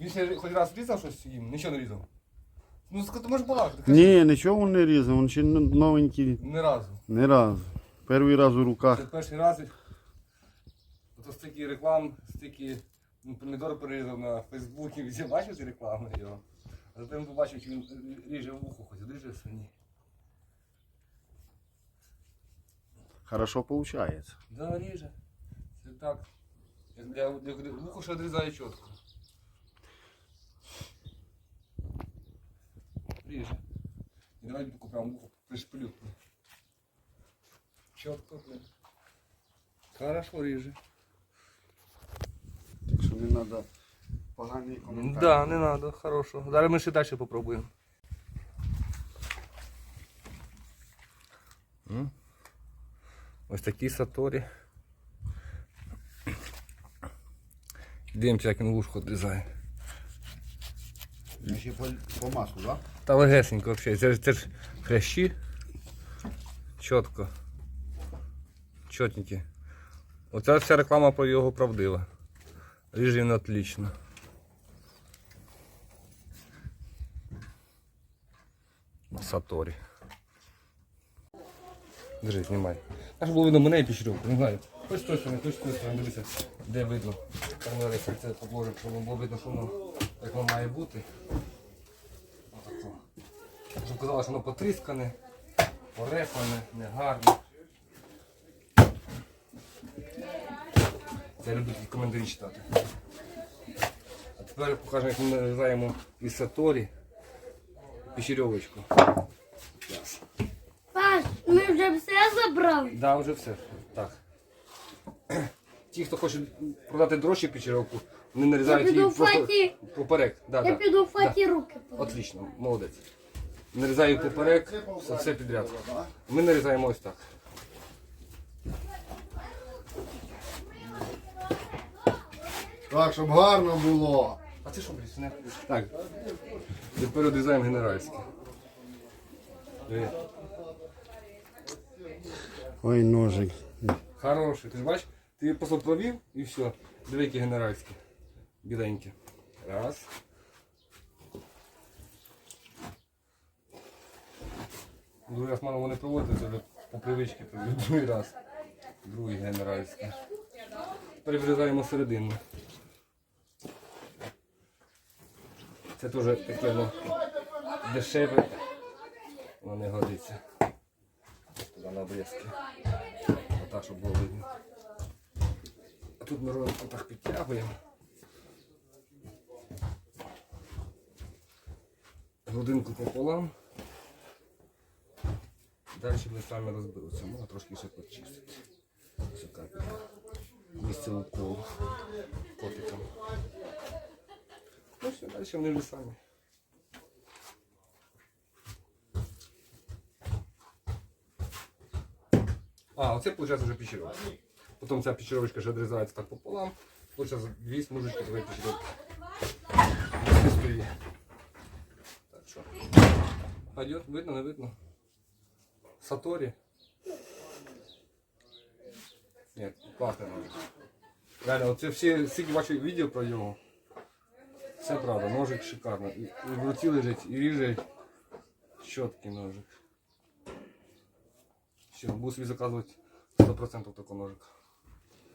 Він ще хоч раз різав щось їм, нічого не різав. Ну, ск- ти можеш балакати. кажи. Ні, нічого він не різав, він ще новенький Ні разу. не разу. Перший раз у Це руках. перший раз. Ото стільки реклам, стільки ну, помідор перерізав на Фейсбуці, всі бачив ці реклами його. А затим побачив, що він ріже вухо, хоч ріже свині. Хорошо виходить. Да, ріже. Це так. Як для, для вухо ще відрізає чітко. Ріже. І давай таку прям вухо пришпилю. Чітко, блин. Хорошо ріже. Так що не треба поганий коментар. Да, не надо, хорошо. Зараз ми ще далі попробуємо. Ось такі саторі. Дивимося, як він вушко відрізає. Ще по, по маслу, так? Та легесенько взагалі. Це, це ж хрящі. Чітко. Чотенькі. Оця вся реклама про його правдива. Ріже він отлично. Держи, знімай. Аж було видно мене і пічерівку, не знаю. Хоч з тої сторони, хоч з тої сторони, дивися, де видно. Там це положить, щоб було видно, що воно, як воно має бути. Отако. Щоб казали, що воно потріскане, порепане, негарне. Це люблять коментарі читати. А тепер покажемо, як ми нарізаємо із саторі печерьовочку. Паш, ми вже все забрали. Да, вже все. Так. Ті, хто хоче продати дорожче печерьовку, вони нарізають її в просто поперек. Да, Я да. піду в хаті руки. Отлично, молодець. Нарізаю поперек, все, все підряд. Ми нарізаємо ось так. Так, щоб гарно було. А це що, блядь, не? Так. Тепер відрізаємо генеральське. Диви. Ой, ножик. Хороший, ти ж бачиш? Ти просто провів і все. Диви, генеральські. Біленькі. Раз. Другий раз мало вони проводити, це вже по привичці. Другий раз. Другий генеральський. Тепер вирізаємо середину. Це теж таке ну, дешеве. Воно не годиться. Туди на обрізки. Отак, щоб було видно. Тут ми робимо отак підтягуємо. Грудинку пополам. Далі вони самі розберуться. Можна трошки ще почистити. Місце уколу. Котиком. Ну все, далі вони вже самі. А, оце виходить вже печеровка. Потім ця печеровочка вже відрізається так пополам. Получається дві смужечки такої печеровки. Ось стоїть. Так що. Пойдет, видно, не видно. Саторі. Ні, класний ножик. Реально, оце всі, скільки бачу відео про його. Все правда, ножик шикарно. І, і в руці лежить, і ріже чіткий ножик. Все, буду собі заказувати 100% такий ножик.